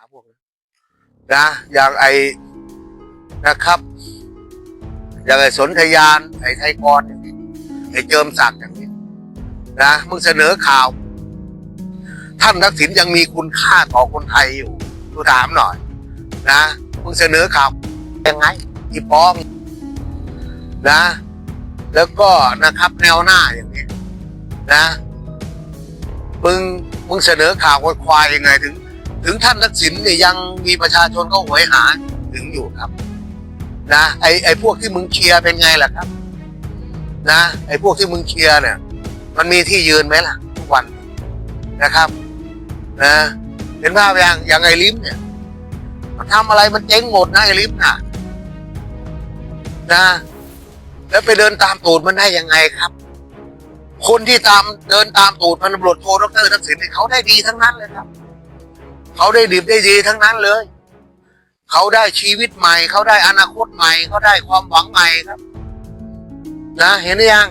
าพวกนั้นนะอย่างไอนะครับ อย่างไอสนธยาน ไอไทยกรอย่างนี้ไอเจิมศักดิ์อย่างนี้นะมึงเสนอข่าว ท่านทักษิณยังมีคุณค่าต่อคนไทยอยู่กูถามหน่อย นะมึงเสนอข่าวยังไงอีปองนะ แล้วก็นะครับแนวหน้าอย่างนี้นะมึงมึงเสนอข่าวควายยังไงถึง ถึงท่านทักษิณเนี่ยยังมีประชาชนก็หวยหาถึงอยู่ครับนะไอไอพวกที่มึงเชียร์เป็นไงล่ะครับ นะไอพวกที่มึงเชียร์เนี่ย มันมีที่ยืนไหมล่ะ ทุกวันนะครับ นะเห็นภาพอย่างอย่างไอลิฟเนี่ย มันทำอะไรมันเจ๊งหมดนะไอลิฟน่ะ นะ แล้วไปเดินตามตูดมันได้ยังไงครับ คนที่ตามเดินตามตูดพันตำรวจโทรดรทักษิณเนี่ยเขาได้ดีทั้งนั้นเลยครับ เขาได้ดีได้ดีทั้งนั้นเลย เขาได้ชีวิตใหม่ เขาได้อนาคตใหม่ เขาได้ความหวังใหม่ครับ นะเห็นหรือยัง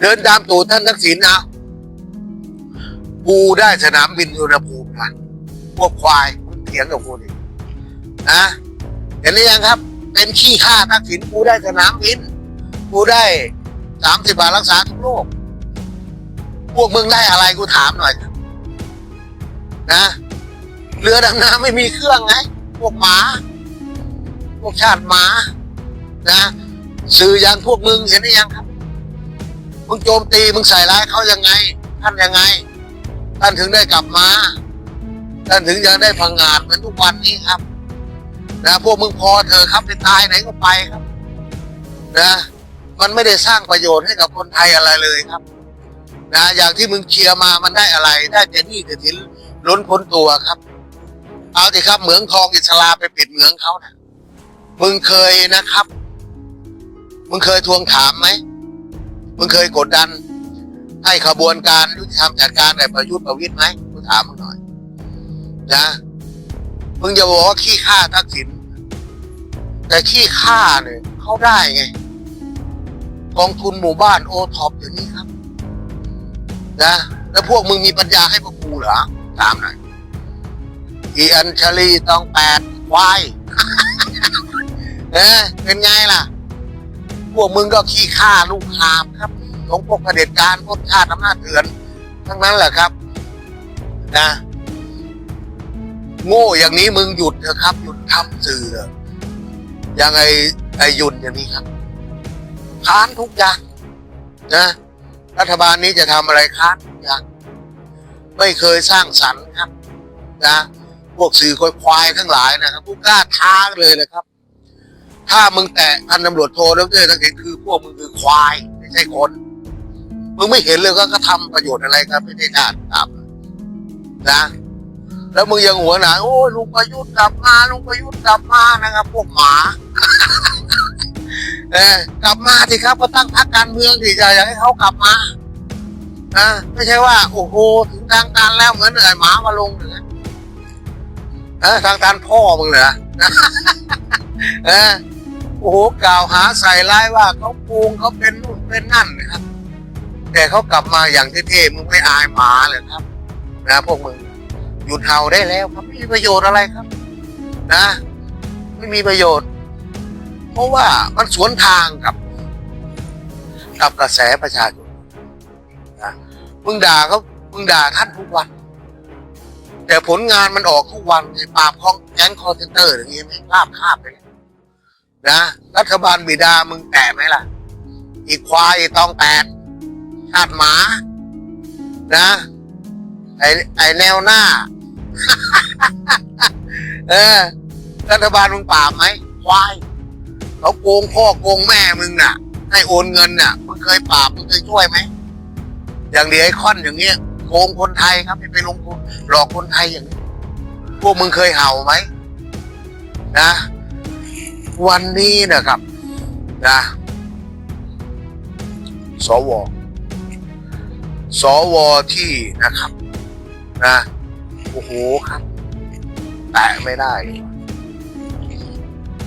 เดินตามตูดท่านทักษิณนะกูได้สนามบินอุณหภูมินะพวกควายมึงเถียงกับกูดินะเห็นหรือยังครับ เป็นขี้ข้าทักษิณกูได้สนามบินกูได้สามสิบบาทรักษาทุกโรคพวกมึงได้อะไรกูถามหน่อยครับ นะ เรือดำน้ำไม่มีเครื่องไงพวกหมา พวกชาติหมา นะสื่ออย่างพวกมึงเห็นหรือยังครับมึงโจมตีมึงใส่ร้ายเขายังไง ท่านยังไง ท่านถึงได้กลับมา ท่านถึงยังได้พังงาดเหมือนทุกวันนี้ครับ นะพวกมึงพอเถอะครับไปตายไหนก็ไปครับ นะ มันไม่ได้สร้างประโยชน์ให้กับคนไทยอะไรเลยครับ นะอย่างที่มึงเชียร์มามันได้อะไร ได้แต่นี่แต่สิน ล้นพ้นตัวครับ เอาสิครับเหมืองทองอิสลาไปปิดเหมืองเขานะมึงเคยนะครับ มึงเคยทวงถามไหมมึงเคยกดดัน ให้ขบวนการยุติธรรมจัดการในประยุทธ์ประวิตยไหมกูถามมึงหน่อย นะมึงจะบอกว่าขี้ข้าทักษิณแต่ขี้ข้าเนี่ยเขาได้ไงกองทุนหมู่บ้านโอท็อปอย่างนี้ครับ นะ แล้วพวกมึงมีปัญญาให้พวกกูเหรอ ถามหน่อยอีอัญชลีต้องแปดควาย เออเป็นไงล่ะ พวกมึงก็ขี้ข้าลูกหาบครับของพวกเผด็จการพวกชาติอำนาจเถื่อน ทั้งนั้นแหละครับ นะ โง่อย่างนี้มึงหยุดเถอะครับ หยุดทำสื่อเถอะอย่างไอไอยุนอย่างนี้ครับค้านทุกอย่างนะรัฐบาลนี้จะทำอะไรค้านทุกอย่าง ไม่เคยสร้างสรรค์ครับนะพวกสื่อควายทั้งหลายนะครับกูกล้าท้าเลยนะครับ ถ้ามึงแตะพันตำรวจโทแล้วเจอทั้งเห็นคือพวกมึงคือควายไม่ใช่คนมึงไม่เห็นเลยว่าก็ทำประโยชน์อะไรครับไม่ได้ชาติครับนะ แล้วมึงยังหัวหนาโอ้ยลุงประยุทธ์กลับมาลุงประยุทธ์กลับมานะครับ พวกหมาเออกลับมาสิครับก็ตั้งพรรคการเมืองที่จะอยากให้เขากลับมา นะไม่ใช่ว่าโอ้โหถึงทางการแล้วเหมือนไอ้หมามาลงอย่างนั้นเออทางการพ่อมึงเหรอเออโอ้โหกล่าวหาใส่ร้ายว่าเขาโกงเขาเป็นนู่นเป็นนั่นนะครับ แต่เขากลับมาอย่างเท่ๆมึงไม่อายหมาเลยครับ นะพวกมึงหยุดเห่าได้แล้วครับไม่มีประโยชน์อะไรครับ นะ ไม่มีประโยชน์ เพราะว่ามันสวนทางกับ กับกระแสประชาชน มึงด่าเขามึงด่าท่านทุกวัน แต่ผลงานมันออกทุกวันไอ้ปราบของแก๊งคอร์เซนเตอร์อย่างนี้ไม่ลาบคาบไปเลยนะรัฐบาลบิดามึงแตะไหมล่ะ อีควายตองแตกชาติหมา นะไอไอแนวหน้า เออ รัฐบาลมึงปราบไหมควายเขาโกงพ่อโกงแม่มึงน่ะ ให้โอนเงินน่ะมึงเคยปราบมึงเคยช่วยไหม อย่างเดียไอคอนอย่างเงี้ยโกงคนไทยครับไปลงทุนหลอกคนไทยอย่างนี้พวกมึงเคยเห่าไหมนะ วันนี้นะครับนะสวสวที่นะครับนะโอ้โหครับแตะไม่ได้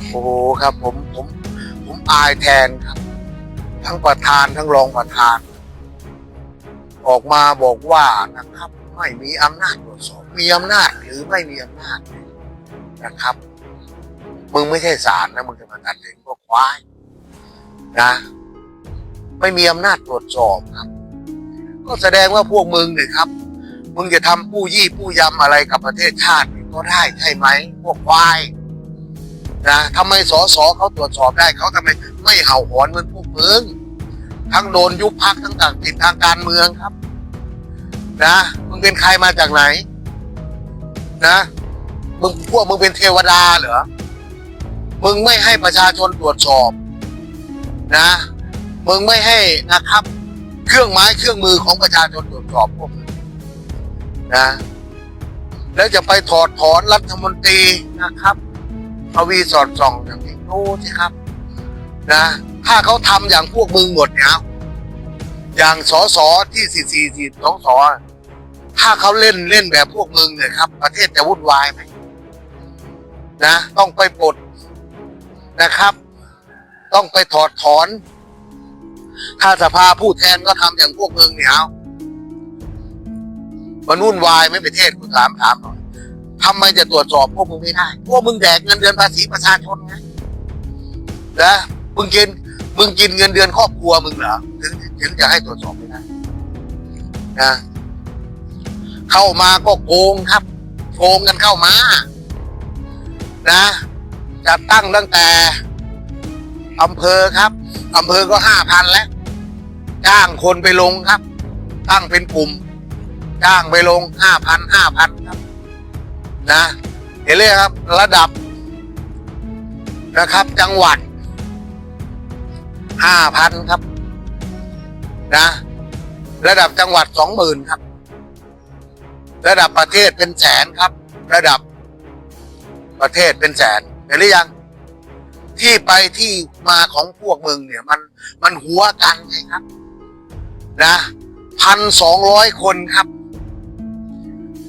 โอ้โหครับ ผมผมผมอายแทนครับ ทั้งประธานทั้งรองประธาน ออกมาบอกว่านะครับไม่มีอำนาจตรวจสอบมีอำนาจหรือไม่มีอำนาจนะครับ มึงไม่ใช่ศาลนะมึงจะมาตัดสินพวกควายนะ ไม่มีอำนาจตรวจสอบครับ ก็แสดงว่าพวกมึงเนี่ยครับ มึงจะทำผู้ยี่ผู้ยำอะไรกับประเทศชาติก็ได้ใช่ไหมพวกควายนะทำไมสอสอเขาตรวจสอบได้เขาทำไมไม่เห่าหอนเหมือนพวกมึง ทั้งโดนยุบพักทั้งต่างติดทางการเมืองครับ นะมึงเป็นใครมาจากไหน นะมึงพวกมึงเป็นเทวดาเหรอมึงไม่ให้ประชาชนตรวจสอบ นะ มึงไม่ให้นะครับ เครื่องไม้เครื่องมือของประชาชนตรวจสอบพวกมึงนะ แล้วจะไปถอดถอนรัฐมนตรีนะครับทวีสอดส่องอย่างนี้ดูสิครับ นะ ถ้าเขาทำอย่างพวกมึงหมดเนี่ยอย่างสอสอที่สี่สี่สี่สองสอถ้าเขาเล่นเล่นแบบพวกมึงเนี่ยครับ ประเทศจะวุ่นวายไหมนะ ต้องไปปลดนะครับ ต้องไปถอดถอน ถ้าสภาผู้แทนก็ทำอย่างพวกมึงเนี่ยเอามันวุ่นวายไหม่ประเทศกูถามถามหน่อยทำไมจะตรวจสอบพวกมึงไม่ได้ พวกมึงแดกเงินเดือนภาษีประชาชนไงนะมึงกิน มึงกินเงินเดือนครอบครัวมึงเหรอถึงถึงจะให้ตรวจสอบไม่ได้นะเข้ามาก็โกงครับ โกงกันเข้ามา นะจะตั้งตั้งแต่อำเภอครับอำเภอก็ห้าพันแล้วจ้างคนไปลงครับ ตั้งเป็นกลุ่ม จ้างไปลงห้าพันห้าพันครับ นะ เห็นเลยครับ ระดับนะครับ จังหวัด ห้าพันครับ นะ ระดับจังหวัดสองหมื่นครับ ระดับประเทศเป็นแสนครับ ระดับประเทศเป็นแสนเห็นหรือยัง ที่ไปที่มาของพวกมึงเนี่ย มันมันหัวกันไงครับ นะพันสองร้อยคนครับ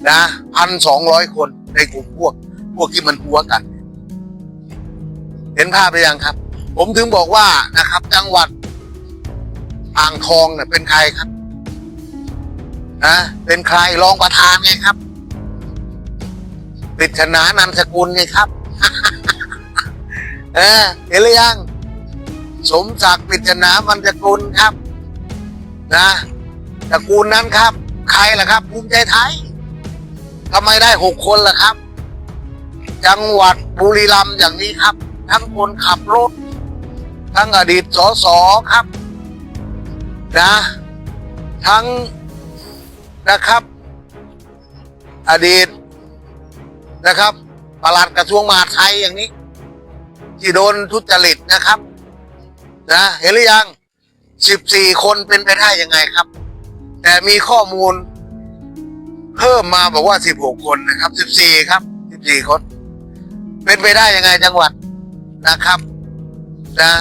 นะพันสองร้อยคนในกลุ่มพวก พวกที่มันหัวกัน เห็นภาพหรือยังครับ ผมถึงบอกว่านะครับ จังหวัดอ่างทองเนี่ยเป็นใครครับนะเป็นใครรองประธานไงครับปริศนานามสกุลไงครับ เออเห็นหรือยัง สมศักดิ์ปริศนามันสกุลครับ นะตระกูลนั้นครับ ใครล่ะครับ ภูมิใจไทยทำไมได้หกคนล่ะครับ จังหวัดบุรีรัมย์อย่างนี้ครับ ทั้งคนขับรถ ทั้งอดีตสสครับนะ ทั้งนะครับ อดีตนะครับปลัดกระทรวงมหาดไทยอย่างนี้ที่โดนทุจริตนะครับนะเห็นหรือยังสิบสี่คนเป็นไปได้ยังไงครับ แต่มีข้อมูล เพิ่มมาบอกว่าสิบหกคนนะครับสิบสี่ครับสิบสี่คน เป็นไปได้ยังไงจังหวัดนะครับ นะ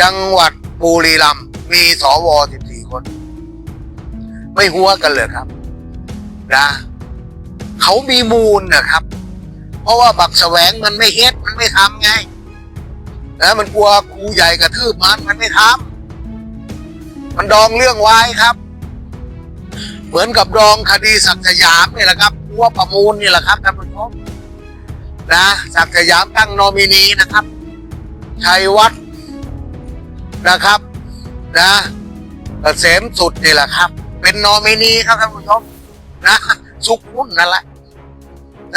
จังหวัดบุรีรัมย์มีสวสิบสี่คน ไม่หัวกันเลยครับนะเขามีมูลนะครับ เพราะว่าบักแสวงมันไม่เฮ็ดมันไม่ทำไงนะมันกลัวครูใหญ่กระทืบมันมันไม่ทำมันดองเรื่องไว้ครับ เหมือนกับดองคดีศักดิ์สยามนี่แหละครับหัวประมูลนี่แหละครับท่านผู้ชมนะศักดิ์สยามตั้งนอมินีนะครับชัยวัฒน์ นะครับ นะเกษมสุดนี่แหละครับ เป็นนอมินีครับท่านผู้ชมนะสุกหุ้นนั่นแหละ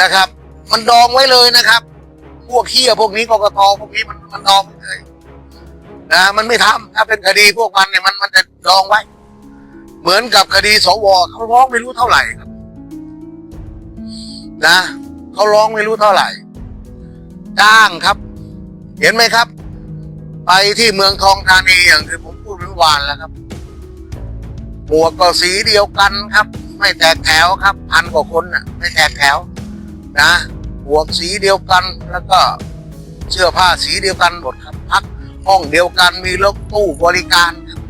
นะครับ มันดองไว้เลยนะครับ พวกเฮียพวกนี้กกตพวกนี้มันมันดองไว้เลยนะมันไม่ทำถ้าเป็นคดีพวกมันเนี่ยมันมันจะดองไว้ เหมือนกับคดีสวเขาร้องไม่รู้เท่าไหร่ครับ นะเขาร้องไม่รู้เท่าไหร่จ้างครับ เห็นไหมครับ ไปที่เมืองทองธานีอย่างที่ผมพูดเมื่อวานแล้วครับหมวกก็สีเดียวกันครับ ไม่แตกแถวครับ พันกว่าคนน่ะ ไม่แตกแถว นะหมวกสีเดียวกันแล้วก็เสื้อผ้าสีเดียวกันหมดครับ พักห้องเดียวกันมีรถตู้บริการครับ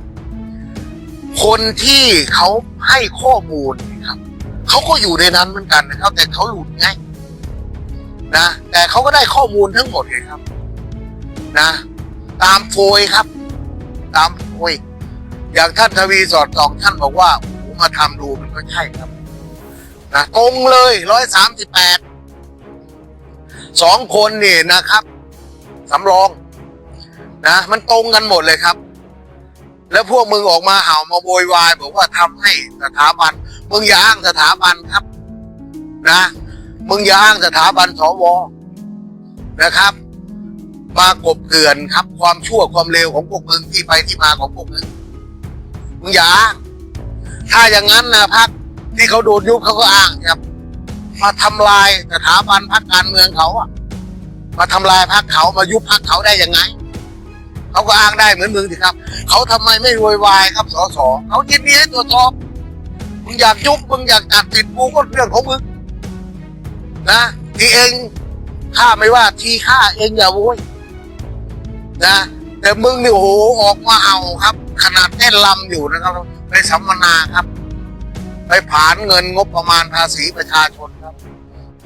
คนที่เขาให้ข้อมูลครับเขาก็อยู่ในนั้นเหมือนกันนะครับแต่เขาหลุดไงนะแต่เขาก็ได้ข้อมูลทั้งหมดเลยครับ นะ ตามโฟยครับ ตามโฟยอย่างท่านทวีสอดสองท่านบอกว่าโอ้โหมาทำดูมันก็ใช่ครับนะตรงเลยร้อยสามสิบแปดสองคนนี่นะครับสำรองนะมันตรงกันหมดเลยครับ แล้วพวกมึงออกมาเห่ามาโวยวายบอกว่าทำให้สถาบัน มึงอย่าอ้างสถาบันครับ นะ มึงอย่าอ้างสถาบันสวนะครับ มากบเกลื่อนครับ ความชั่วความเลวของพวกมึงที่ไปที่มาของพวกมึงมึงอย่าถ้าอย่างนั้นนะพักที่เขาโดนยุบเขาก็อ้างครับ มาทำลายสถาบันพักการเมืองเขาอะมาทำลายพักเขามายุบพักเขาได้ยังไงเขาก็อ้างได้เหมือนมึงสิครับ เขาทำไมไม่โวยวายครับสสเขายินดีให้ตรวจสอบมึงอยากยุบมึงอยากตัดสิทธิ์กูก็เรื่องของมึงนะที่เองข้าไม่ว่าทีข้าเองอย่าโวย นะแต่มึงนี่โอ้โหออกมาเอาครับ ขนาดเต้นลำอยู่นะครับ ไปสัมมนาครับ ไปผลานเงินงบประมาณภาษีประชาชนครับ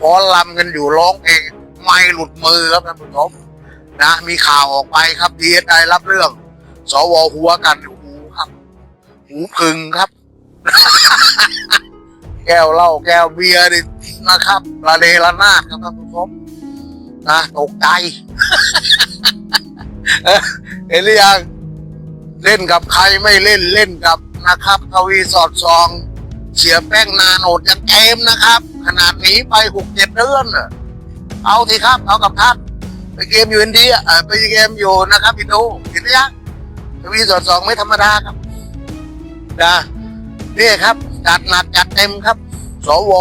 พอลำกันอยู่ร้องเพลงไม่หลุดมือครับท่านผู้ชมนะ มีข่าวออกไปครับดีเอสไอรับเรื่อง สวหัวกันหูครับ หูพึงครับ แก้วเหล้าแก้วเบียร์นี่นะครับระเลระนาดครับท่านผู้ชมนะตกใจ เอ้อเห็นหรือยังเล่นกับใครไม่เล่นเล่นกับนะครับทวีสอดซอง เสียแป้งนาโนดยังเกมนะครับ ขนาดหนี้ไปหกเจ็ดเดือนน่ะเอาทีครับ เอากับท่านไปเกมอยู่อินเดียไปเกมอยู่นะครับอินโดเห็นไหมยังทวีสอดสองไม่ธรรมดาครับนะนี่ครับ จัดหนักจัดเต็มครับ สว